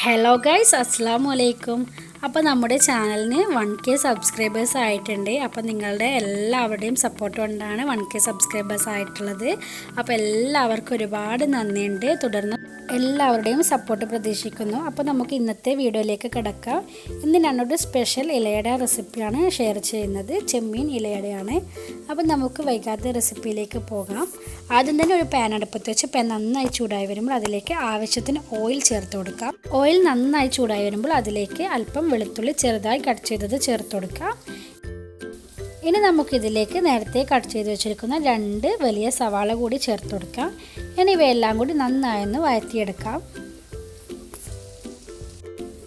Hello guys അസ്സാം വലൈക്കും അപ്പോൾ നമ്മുടെ ചാനലിന് വൺ കെ സബ്സ്ക്രൈബേഴ്സ് ആയിട്ടുണ്ട്. അപ്പോൾ നിങ്ങളുടെ എല്ലാവരുടെയും സപ്പോർട്ട് കൊണ്ടാണ് വൺ കെ സബ്സ്ക്രൈബേഴ്സ് ആയിട്ടുള്ളത്. അപ്പോൾ എല്ലാവർക്കും ഒരുപാട് നന്ദിയുണ്ട്. തുടർന്ന് എല്ലാവരുടെയും സപ്പോർട്ട് പ്രതീക്ഷിക്കുന്നു. അപ്പോൾ നമുക്ക് ഇന്നത്തെ വീഡിയോയിലേക്ക് കിടക്കാം. ഇന്ന് ഞാനൊരു സ്പെഷ്യൽ ഇലയുടെ റെസിപ്പിയാണ് ഷെയർ ചെയ്യുന്നത്. ചെമ്മീൻ ഇലയുടെയാണ്. അപ്പോൾ നമുക്ക് വൈകാതെ റെസിപ്പിയിലേക്ക് പോകാം. ആദ്യം തന്നെ ഒരു പാൻ അടുപ്പത്ത് വെച്ച് പാൻ നന്നായി ചൂടായി വരുമ്പോൾ അതിലേക്ക് ആവശ്യത്തിന് ഓയിൽ ചേർത്ത് കൊടുക്കാം. ഓയിൽ നന്നായി ചൂടായി വരുമ്പോൾ അതിലേക്ക് അല്പം വെളുത്തുള്ളി ചെറുതായി കട്ട് ചെയ്തത് ചേർത്ത് കൊടുക്കാം. ഇനി നമുക്കിതിലേക്ക് നേരത്തെ കട്ട് ചെയ്ത് വെച്ചിരിക്കുന്ന രണ്ട് വലിയ സവാള കൂടി ചേർത്ത് കൊടുക്കാം. ഇവയെല്ലാം കൂടി നന്നായൊന്ന് വഴറ്റിയെടുക്കാം.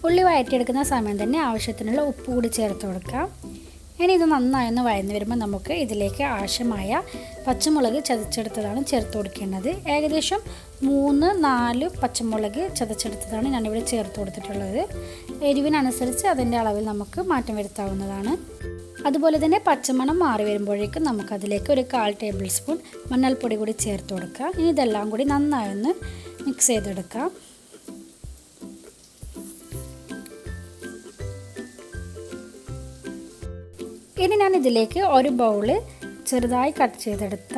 ഉള്ളി വഴറ്റിയെടുക്കുന്ന സമയം തന്നെ ആവശ്യത്തിനുള്ള ഉപ്പ് കൂടി ചേർത്ത് കൊടുക്കാം. ഇനി ഇത് നന്നായൊന്ന് വഴന്ന് വരുമ്പോൾ നമുക്ക് ഇതിലേക്ക് ആവശ്യമായ പച്ചമുളക് ചതച്ചെടുത്തതാണ് ചേർത്ത് കൊടുക്കേണ്ടത്. ഏകദേശം മൂന്ന് നാല് പച്ചമുളക് ചതച്ചെടുത്തതാണ് ഞാനിവിടെ ചേർത്ത് കൊടുത്തിട്ടുള്ളത്. എരിവിനനുസരിച്ച് അതിന്റെ അളവിൽ നമുക്ക് മാറ്റം വരുത്താവുന്നതാണ്. അതുപോലെ തന്നെ പച്ചമണം മാറി വരുമ്പോഴേക്കും നമുക്കതിലേക്ക് ഒരു കാൽ ടേബിൾ സ്പൂൺ മഞ്ഞൾപ്പൊടി കൂടി ചേർത്ത് കൊടുക്കാം ഇനി ഇതെല്ലാം കൂടി നന്നായൊന്ന് മിക്സ് ചെയ്തെടുക്കാം. ഇനി ഞാൻ ഇതിലേക്ക് ഒരു ബൗൾ ചെറുതായി കട്ട് ചെയ്തെടുത്ത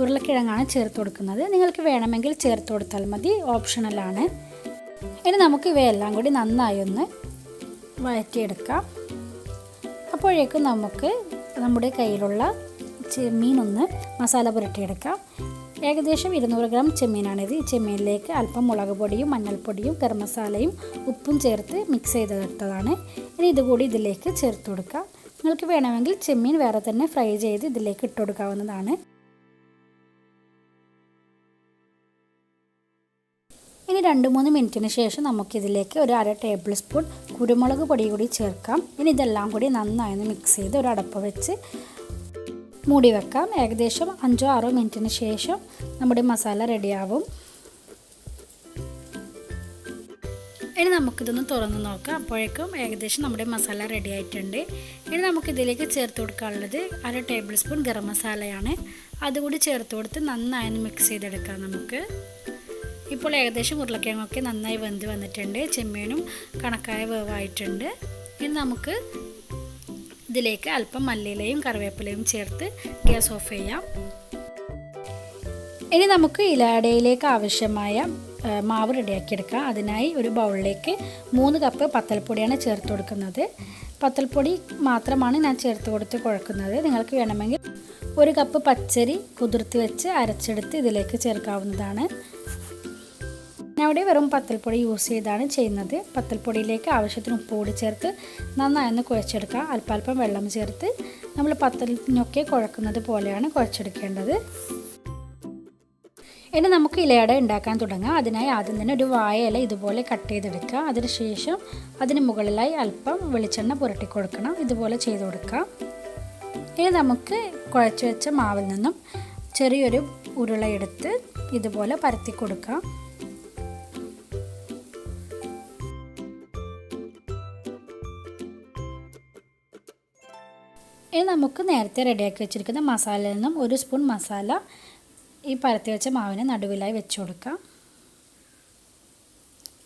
ഉരുളക്കിഴങ്ങാണ് ചേർത്ത് കൊടുക്കുന്നത്. നിങ്ങൾക്ക് വേണമെങ്കിൽ ചേർത്ത് കൊടുത്താൽ മതി. ഓപ്ഷണലാണ് ഇനി നമുക്ക് ഇവയെല്ലാം കൂടി നന്നായി ഒന്ന് വഴറ്റിയെടുക്കാം. അപ്പോഴേക്കും നമുക്ക് നമ്മുടെ കയ്യിലുള്ള ചെമ്മീനൊന്ന് മസാല പുരട്ടിയെടുക്കാം. ഏകദേശം ഇരുന്നൂറ് ഗ്രാം ചെമ്മീനാണിത്. ചെമ്മീനിലേക്ക് അല്പം മുളക് പൊടിയും മഞ്ഞൾപ്പൊടിയും ഗരം മസാലയും ഉപ്പും ചേർത്ത് മിക്സ് ചെയ്തെടുത്തതാണ് ഇനി ഇതുകൂടി ഇതിലേക്ക് ചേർത്ത് കൊടുക്കാം. നിങ്ങൾക്ക് വേണമെങ്കിൽ ചെമ്മീൻ വേറെ തന്നെ ഫ്രൈ ചെയ്ത് ഇതിലേക്ക് ഇട്ട് കൊടുക്കാവുന്നതാണ്. രണ്ട് മൂന്ന് മിനിറ്റിന് ശേഷം നമുക്കിതിലേക്ക് ഒരു അര ടേബിൾ സ്പൂൺ കുരുമുളക് പൊടി കൂടി ചേർക്കാം. ഇനി ഇതെല്ലാം കൂടി നന്നായി ഒന്ന് മിക്സ് ചെയ്ത് ഒരു അടപ്പ് വെച്ച് മൂടി വെക്കാം. ഏകദേശം അഞ്ചോ ആറോ മിനിറ്റിന് ശേഷം നമ്മുടെ മസാല റെഡിയാവും ഇനി നമുക്കിതൊന്ന് തുറന്ന് നോക്കാം. അപ്പോഴേക്കും ഏകദേശം നമ്മുടെ മസാല റെഡി ആയിട്ടുണ്ട്. ഇനി നമുക്കിതിലേക്ക് ചേർത്ത് കൊടുക്കാനുള്ളത് അര ടേബിൾ സ്പൂൺ ഗരം മസാലയാണ്. അതുകൂടി ചേർത്ത് കൊടുത്ത് നന്നായി മിക്സ് ചെയ്തെടുക്കാം നമുക്ക്. ഇപ്പോൾ ഏകദേശം ഉരുളക്കിഴങ്ങൊക്കെ നന്നായി വെന്ത് വന്നിട്ടുണ്ട്. ചെമ്മീനും കണക്കായ വേവായിട്ടുണ്ട്. ഇനി നമുക്ക് ഇതിലേക്ക് അല്പം മല്ലിയിലയും കറിവേപ്പിലയും ചേർത്ത് ഗ്യാസ് ഓഫ് ചെയ്യാം. ഇനി നമുക്ക് ഇലാടയിലേക്ക് ആവശ്യമായ മാവ് റെഡിയാക്കിയെടുക്കാം. അതിനായി ഒരു ബൗളിലേക്ക് മൂന്ന് കപ്പ് പത്തൽപ്പൊടിയാണ് ചേർത്ത് കൊടുക്കുന്നത്. പത്തൽപ്പൊടി മാത്രമാണ് ഞാൻ ചേർത്ത് കൊടുത്ത് കുഴക്കുന്നത്. നിങ്ങൾക്ക് വേണമെങ്കിൽ ഒരു കപ്പ് പച്ചരി കുതിർത്ത് വെച്ച് അരച്ചെടുത്ത് ഇതിലേക്ക് ചേർക്കാവുന്നതാണ്. ഞാൻ ഇവിടെ വെറും പത്തൽപ്പൊടി യൂസ് ചെയ്താണ് ചെയ്യുന്നത്. പത്തൽപ്പൊടിയിലേക്ക് ആവശ്യത്തിന് ഉപ്പ് കൂടി ചേർത്ത് നന്നായി ഒന്ന് കുഴച്ചെടുക്കുക. അല്പാൽപ്പം വെള്ളം ചേർത്ത് നമ്മൾ പത്തലിനൊക്കെ കുഴക്കുന്നത് പോലെയാണ് കുഴച്ചെടുക്കേണ്ടത്. ഇനി നമുക്ക് ഇലയട ഉണ്ടാക്കാൻ തുടങ്ങാം. അതിനായി ആദ്യം തന്നെ ഒരു വായ ഇല ഇതുപോലെ കട്ട് ചെയ്തെടുക്കുക. അതിനുശേഷം അതിന് മുകളിലായി അല്പം വെളിച്ചെണ്ണ പുരട്ടി കൊടുക്കണം. ഇതുപോലെ ചെയ്ത് കൊടുക്കാം ഇനി നമുക്ക് കുഴച്ച് വെച്ച മാവിൽ നിന്നും ചെറിയൊരു ഉരുളയെടുത്ത് ഇതുപോലെ പരത്തി കൊടുക്കാം. ഇനി നമുക്ക് നേരത്തെ റെഡിയാക്കി വെച്ചിരിക്കുന്ന മസാലയിൽ നിന്നും ഒരു സ്പൂൺ മസാല ഈ പരത്തി വെച്ച മാവിന് നടുവിലായി വെച്ച് കൊടുക്കാം.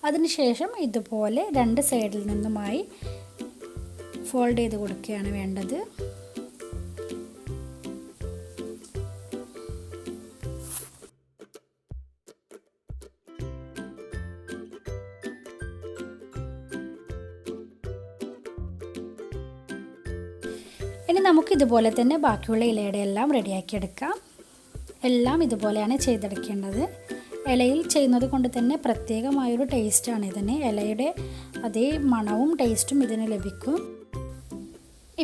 അതിനുശേഷം ഇതുപോലെ രണ്ട് സൈഡിൽ നിന്നുമായി ഫോൾഡ് ചെയ്ത് കൊടുക്കുകയാണ് വേണ്ടത്. ഇനി നമുക്ക് ഇതുപോലെ തന്നെ ബാക്കിയുള്ള ഇലയുടെ എല്ലാം റെഡിയാക്കി എടുക്കാം എല്ലാം ഇതുപോലെയാണ് ചെയ്തെടുക്കേണ്ടത്. ഇലയിൽ ചെയ്യുന്നത് കൊണ്ട് തന്നെ പ്രത്യേകമായൊരു ടേസ്റ്റാണ് ഇതിന്. ഇലയുടെ അതേ മണവും ടേസ്റ്റും ഇതിന് ലഭിക്കും.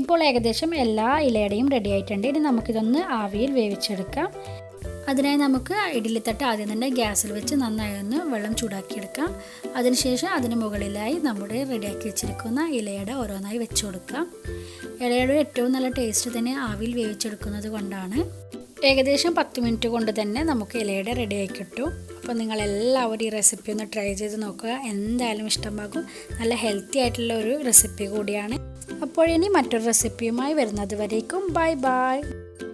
ഇപ്പോൾ ഏകദേശം എല്ലാ ഇലയുടെയും റെഡി ആയിട്ടുണ്ട് ഇനി നമുക്കിതൊന്ന് ആവിയിൽ വേവിച്ചെടുക്കാം. അതിനായി നമുക്ക് ഇഡ്ഡലിത്തട്ട് ആദ്യം തന്നെ ഗ്യാസിൽ വെച്ച് നന്നായി ഒന്ന് വെള്ളം ചൂടാക്കിയെടുക്കാം. അതിനുശേഷം അതിന് മുകളിലായി നമ്മുടെ റെഡിയാക്കി വെച്ചിരിക്കുന്ന ഇലയട ഓരോന്നായി വെച്ച് കൊടുക്കാം. ഇലയുടെ ഏറ്റവും നല്ല ടേസ്റ്റ് തന്നെ ആവിയിൽ വേവിച്ചെടുക്കുന്നത് കൊണ്ടാണ്. ഏകദേശം പത്ത് മിനിറ്റ് കൊണ്ട് തന്നെ നമുക്ക് ഇലയട റെഡിയാക്കി കിട്ടും. അപ്പോൾ നിങ്ങളെല്ലാവരും ഈ റെസിപ്പി ഒന്ന് ട്രൈ ചെയ്ത് നോക്കുക. എന്തായാലും ഇഷ്ടമാകും. നല്ല ഹെൽത്തി ആയിട്ടുള്ള ഒരു റെസിപ്പി കൂടിയാണ്. അപ്പോഴിനി മറ്റൊരു റെസിപ്പിയുമായി വരുന്നത് വരേക്കും. Bye bye